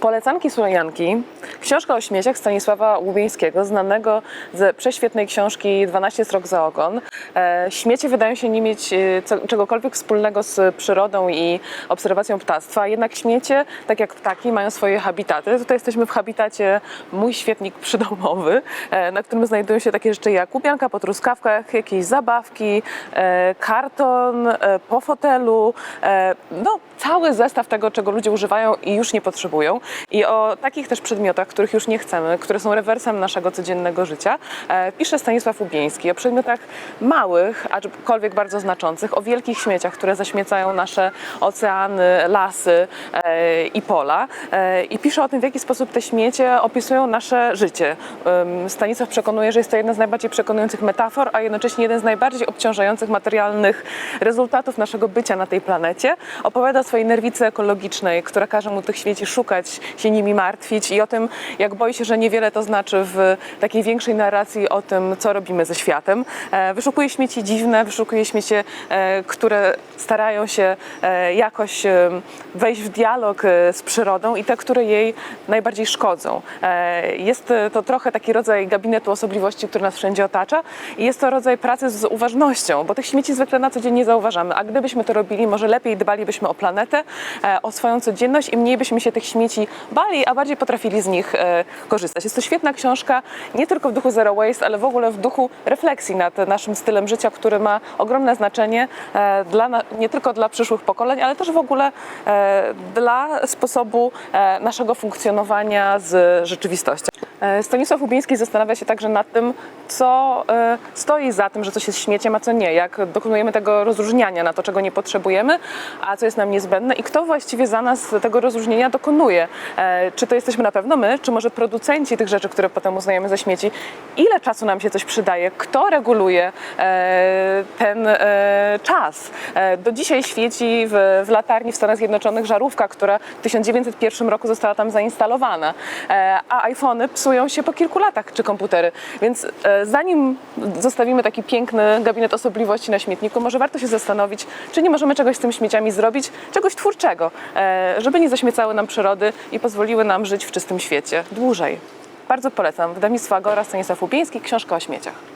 Polecanki Słojanki, książka o śmieciach Stanisława Łubieńskiego, znanego ze prześwietnej książki 12 strok za ogon. E, śmiecie wydają się nie mieć e, czegokolwiek wspólnego z przyrodą i obserwacją ptactwa, jednak śmiecie, tak jak ptaki, mają swoje habitaty. Tutaj jesteśmy w habitacie Mój Świetnik Przydomowy, e, na którym znajdują się takie rzeczy jak łupianka po truskawkach, jakieś zabawki, karton po fotelu, no cały zestaw tego, czego ludzie używają i już nie potrzebują. I o takich też przedmiotach, których już nie chcemy, które są rewersem naszego codziennego życia, e, pisze Stanisław Ubieński. O przedmiotach małych, aczkolwiek bardzo znaczących, o wielkich śmieciach, które zaśmiecają nasze oceany, lasy e, i pola. E, I pisze o tym, w jaki sposób te śmiecie opisują nasze życie. Stanisław przekonuje, że jest to jedna z najbardziej przekonujących metafor, a jednocześnie jeden z najbardziej obciążających materialnych rezultatów naszego bycia na tej planecie. Opowiada o swojej nerwicy ekologicznej, która każe mu tych śmieci szukać, się nimi martwić i o tym, jak boi się, że niewiele to znaczy w takiej większej narracji o tym, co robimy ze światem. E, Wyszukuje śmieci dziwne, wyszukuje śmieci, e, które starają się e, jakoś wejść w dialog z przyrodą i te, które jej najbardziej szkodzą. Jest to trochę taki rodzaj gabinetu osobliwości, który nas wszędzie otacza i jest to rodzaj pracy z uważnością, bo tych śmieci zwykle na co dzień nie zauważamy, a gdybyśmy to robili, może lepiej dbalibyśmy o planetę, o swoją codzienność i mniej byśmy się tych śmieci bali, a bardziej potrafili z nich korzystać. Jest to świetna książka, nie tylko w duchu Zero Waste, ale w ogóle w duchu refleksji nad naszym stylem życia, który ma ogromne znaczenie e, dla, nie tylko dla przyszłych pokoleń, ale też w ogóle e, dla sposobu e, naszego funkcjonowania z rzeczywistością. E, Stanisław Ubieński zastanawia się także nad tym, co e, stoi za tym, że coś jest śmieciem, a co nie. Jak dokonujemy tego rozróżniania na to, czego nie potrzebujemy, a co jest nam niezbędne i kto właściwie za nas tego rozróżnienia dokonuje. E, Czy to jesteśmy na pewno my, czy może producenci tych rzeczy, które potem uznajemy za śmieci. Ile czasu nam się coś przydaje? Kto reguluje ten czas? Do dzisiaj świeci w, w latarni w Stanach Zjednoczonych żarówka, która w 1901 roku została tam zainstalowana, a iPhony psują się po kilku latach, czy komputery. Więc e, zanim zostawimy taki piękny gabinet osobliwości na śmietniku, może warto się zastanowić, czy nie możemy czegoś z tym śmieciami zrobić, czegoś twórczego, e, żeby nie zaśmiecały nam przyrody i pozwoliły nam żyć w czystym świecie dłużej. Bardzo polecam. Wydawnictwo Agora, Stanisław Ubieński, książka o śmieciach.